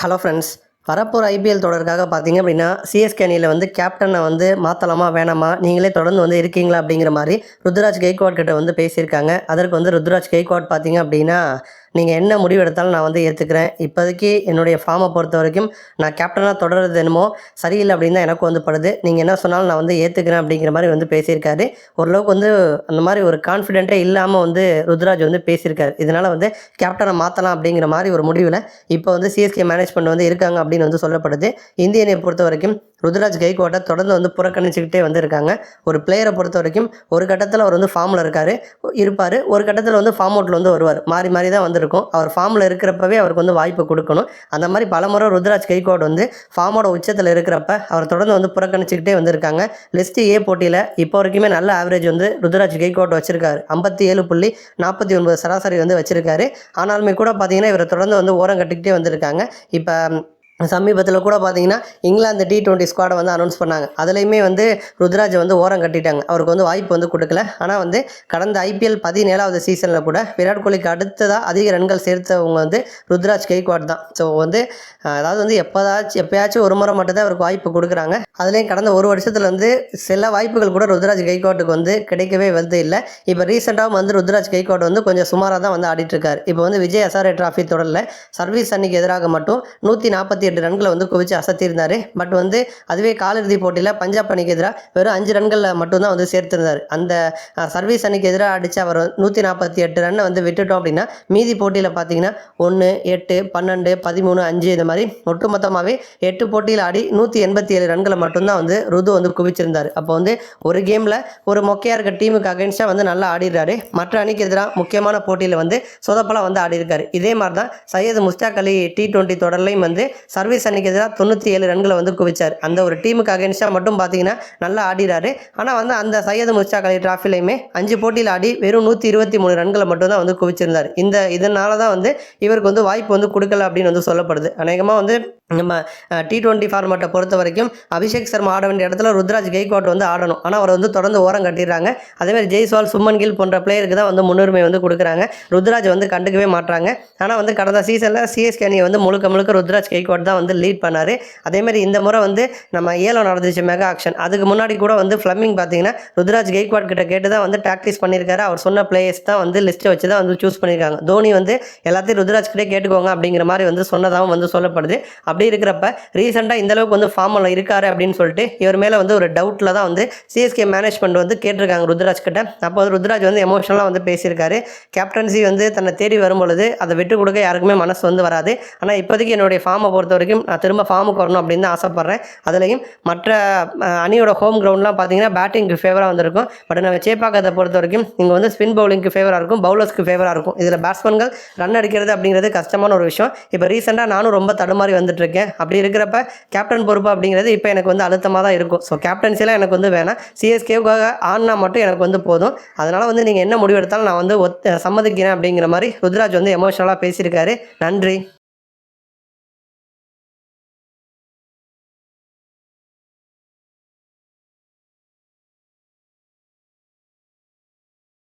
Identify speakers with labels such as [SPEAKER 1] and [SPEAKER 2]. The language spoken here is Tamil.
[SPEAKER 1] ஹலோ ஃப்ரெண்ட்ஸ் வரப்போகிற ஐபிஎல் தொடருக்காக பார்த்தீங்க அப்படின்னா சிஎஸ்கே அணியில் வந்து கேப்டனை வந்து மாற்றலாமா வேணாமா நீங்களே தொடர்ந்து வந்து இருக்கீங்களா அப்படிங்கிற மாதிரி ருத்ராஜ் கெய்க்வாட் கிட்ட வந்து பேசியிருக்காங்க. அதற்கு வந்து ருத்ராஜ் கெய்க்வாட் பார்த்தீங்க அப்படின்னா நீங்கள் என்ன முடிவு எடுத்தாலும் நான் வந்து ஏற்றுக்கிறேன் இப்போதைக்கு என்னுடைய ஃபார்மை பொறுத்த வரைக்கும் நான் கேப்டனாக தொடர்றது என்னமோ சரியில்லை அப்படின்னு தான் எனக்கு வந்து படுது. நீங்கள் என்ன சொன்னாலும் நான் வந்து ஏற்றுக்கிறேன் அப்படிங்கிற மாதிரி வந்து பேசியிருக்காரு. ஓரளவுக்கு வந்து அந்த மாதிரி ஒரு கான்ஃபிடென்ட்டே இல்லாமல் வந்து ருத்ராஜ் வந்து பேசியிருக்காரு. இதனால் வந்து கேப்டனை மாற்றலாம் அப்படிங்கிற மாதிரி ஒரு முடிவில் இப்போ வந்து சிஎஸ்கே மேனேஜ்மெண்ட் வந்து இருக்காங்க அப்படின்னு வந்து சொல்லப்படுது. இந்திய அணியை பொறுத்த வரைக்கும் ருத்ராஜ் கைகோட்டை தொடர்ந்து வந்து புறக்கணிச்சுக்கிட்டே வந்து இருக்காங்க. ஒரு பிளேயரை பொறுத்த வரைக்கும் ஒரு கட்டத்தில் அவர் வந்து ஃபார்மில் இருக்கார். இருப்பார். ஒரு கட்டத்தில் வந்து ஃபார்ம் அவுட்டில் வந்து வருவார். மாறி மாறி தான் வந்து வந்திருக்கும் அவர் ஃபார்மில் இருக்கிறப்பவே அவருக்கு வந்து வாய்ப்பு கொடுக்கணும். அந்த மாதிரி பலமுறை ருத்ராஜ் கைகோட் வந்து ஃபார்மோட உச்சத்தில் இருக்கிறப்ப அவர் தொடர்ந்து வந்து புறக்கணிச்சுக்கிட்டே வந்திருக்காங்க. லிஸ்ட்டு ஏ போட்டியில் இப்போ வரைக்குமே நல்ல ஆவரேஜ் வந்து ருத்ராஜ் கைகோட் வச்சிருக்காரு. ஐம்பத்தி ஏழு புள்ளி நாற்பத்தி ஒன்பது சராசரி வந்து வச்சிருக்காரு. ஆனாலுமே கூட பார்த்தீங்கன்னா இவரை தொடர்ந்து வந்து ஓரம் கட்டிக்கிட்டே வந்திருக்காங்க. இப்போ சமீபத்தில் கூட பார்த்தீங்கன்னா இங்கிலாந்து டி டுவெண்ட்டி ஸ்குவாடை வந்து அனௌன்ஸ் பண்ணாங்க. அதுலேயுமே வந்து ருத்ராஜ் வந்து ஓரம் கட்டிட்டாங்க. அவருக்கு வந்து வாய்ப்பு வந்து கொடுக்கல. ஆனால் வந்து கடந்த ஐபிஎல் பதினேழாவது சீசனில் கூட விராட் கோலிக்கு அடுத்ததாக அதிக ரன்கள் சேர்த்தவங்க வந்து ருத்ராஜ் கெய்க்வாட் தான். ஸோ வந்து அதாவது வந்து எப்போதாச்சும் எப்பயாச்சும் ஒரு முறை மட்டும் தான் அவருக்கு வாய்ப்பு கொடுக்குறாங்க. அதுலேயும் கடந்த ஒரு வருஷத்தில் வந்து சில வாய்ப்புகள் கூட ருத்ராஜ் கெய்க்வாட்டுக்கு வந்து கிடைக்கவே வந்து இல்லை. இப்போ ரீசெண்டாகவும் வந்து ருத்ராஜ் கெய்க்வாட் வந்து கொஞ்சம் சுமாராக தான் வந்து ஆடிட்டுருக்காரு இப்போ வந்து விஜய் அசாரே டிராஃபி தொடரில் சர்வீஸ் அன்னைக்கு எதிராக மட்டும் நூற்றி நாற்பத்தி எட்டு ரன்களை வந்து குவிச்சு அசத்தியிருந்தார். பட் வந்து அதுவே காலிறுதி போட்டியில் பஞ்சாப் அணிக்கு எதிராக வெறும் அஞ்சு ரன்களில் மட்டும்தான் வந்து சேர்த்திருந்தார். அந்த சர்வீஸ் அன்னைக்கு எதிராக அடித்த அவர் நூற்றி நாற்பத்தி எட்டு ரன்னை வந்து விட்டுட்டோம் அப்படின்னா மீதி போட்டியில் பார்த்தீங்கன்னா ஒன்று எட்டு பன்னெண்டு பதிமூணு அஞ்சு இந்த மாதிரி ஒட்டுமொத்தமாகவே எட்டு போட்டியில் ஆடி நூற்றி எண்பத்தி ஏழு ரன்களை மட்டும்தான் வந்து ருது வந்து குவிச்சிருந்தார். அப்போ வந்து ஒரு கேமில் ஒரு மொக்கையாக இருக்க டீமுக்கு அகேன்ஸ்டாக வந்து நல்லா ஆடிடுறாரு. மற்ற அணிக்கு எதிராக முக்கியமான போட்டியில் வந்து சொதப்பலாம் வந்து ஆடிருக்காரு இதே மாதிரி தான் சையது முஸ்தாக் அலி டி டுவெண்ட்டி தொடர்லையும் வந்து சர்வீஸ் அன்னைக்கு எதிராக தொண்ணூற்றி ஏழு ரன்களை வந்து குவிச்சார். அந்த ஒரு டீமுக்கு அகேன்ஸ்டாக மட்டும் பார்த்தீங்கன்னா நல்லா ஆடிறாரு. ஆனால் வந்து அந்த சையது முர்ஷா அலி டிராஃபிலையுமே அஞ்சு போட்டியில் ஆடி வெறும் நூற்றி இருபத்தி மூணு ரன்களை மட்டும் தான் வந்து குவிச்சிருந்தார். இந்த இதனால தான் வந்து இவருக்கு வந்து வாய்ப்பு வந்து கொடுக்கல அப்படின்னு வந்து சொல்லப்படுது. அநேகமாக வந்து நம்ம டி டுவெண்ட்டி ஃபார்மேட்டை பொறுத்த வரைக்கும் அபிஷேக் சர்மா ஆட வேண்டிய இடத்துல ருத்ராஜ் கெய்க்வாட் வந்து ஆடணும். ஆனால் அவர் வந்து தொடர்ந்து ஓரம் கட்டிடுறாங்க. அதேமாதிரி ஜெய்ஸ்வால் சுமன் கில் போன்ற பிளேயருக்கு தான் வந்து முன்னுரிமை வந்து கொடுக்குறாங்க. ருத்ராஜ் வந்து கண்டுக்கவே மாட்டாங்க ஆனால் வந்து கடந்த சீசனில் சிஎஸ்கே அணியை வந்து முழுக்க முழுக்க ருத்ராஜ் கெய்க்வாட் தான் வந்து லீட் பண்ணார். அதேமாதிரி இந்த முறை வந்து நம்ம ஏலம் நடந்துச்சு மெகா ஆக்ஷன் அதுக்கு முன்னாடி கூட வந்து ஃப்ளமிங் பார்த்தீங்கன்னா ருத்ராஜ் கெய்க்வாட் கிட்ட கேட்டு தான் வந்து ப்ராக்டிஸ் பண்ணியிருக்காரு. அவர் சொன்ன பிளேயர்ஸ் தான் வந்து லிஸ்ட்டை வச்சு தான் வந்து சூஸ் பண்ணியிருக்காங்க. தோனி வந்து எல்லாத்தையும் ருத்ராஜ் கிட்டே கேட்டுக்கோங்க அப்படிங்கிற மாதிரி வந்து சொன்னதாகவும் வந்து சொல்லப்படுது. அப்படி அப்படி இருக்கிறப்ப ரீசெண்டாக இந்த அளவுக்கு வந்து ஃபார்மில் இருக்காரு அப்படின்னு சொல்லிட்டு இவர் மேலே வந்து ஒரு டவுட்டில் தான் வந்து சிஎஸ்கே மேனேஜ்மெண்ட் வந்து கேட்டிருக்காங்க ருத்ராஜ் கிட்ட. அப்போ வந்து ருத்ராஜ் வந்து எமோஷனலாக வந்து பேசியிருக்காரு. கேப்டன்சி வந்து தன்னை தேடி வரும்பொழுது அதை விட்டு கொடுக்க யாருக்குமே மனசு வந்து வராது. ஆனால் இப்போதைக்கு என்னுடைய ஃபார்மை பொறுத்த வரைக்கும் நான் திரும்ப ஃபார்முக்கு வரணும் அப்படின்னு தான் ஆசைப்பட்றேன். அதுலேயும் மற்ற அணியோட ஹோம் கிரவுண்ட்லாம் பார்த்தீங்கன்னா பேட்டிங்க்கு ஃபேவராக வந்திருக்கும். பட் நம்ம சேப்பாக்கத்தை பொறுத்த வரைக்கும் இங்கே வந்து ஸ்பின் பவுலிங்க்கு ஃபேவராக இருக்கும். பவுலர்ஸ்க்கு ஃபேவராக இருக்கும். இதில் பேட்ஸ்மேன்கள் ரன் அடிக்கிறது அப்படிங்கிறது கஷ்டமான ஒரு விஷயம். இப்போ ரீசெண்டாக நானும் ரொம்ப தடுமாறி வந்துட்டு இருக்கேன். அப்படி இருக்கிறப்ப கேப்டன் பொறுப்பு அப்படிங்கிறது இப்போ எனக்கு வந்து அழுத்தமாக தான் இருக்கும். ஸோ கேப்டன்சிலாம் எனக்கு வந்து வேணாம். சிஎஸ்கேவுக்காக ஆடினா மட்டும் எனக்கு வந்து போதும். அதனால் வந்து நீங்கள் என்ன முடிவு எடுத்தாலும் நான் வந்து ஒத் சம்மதிக்கிறேன் அப்படிங்கிற மாதிரி ருத்ராஜ் வந்து எமோஷனலாக பேசியிருக்காரு. நன்றி.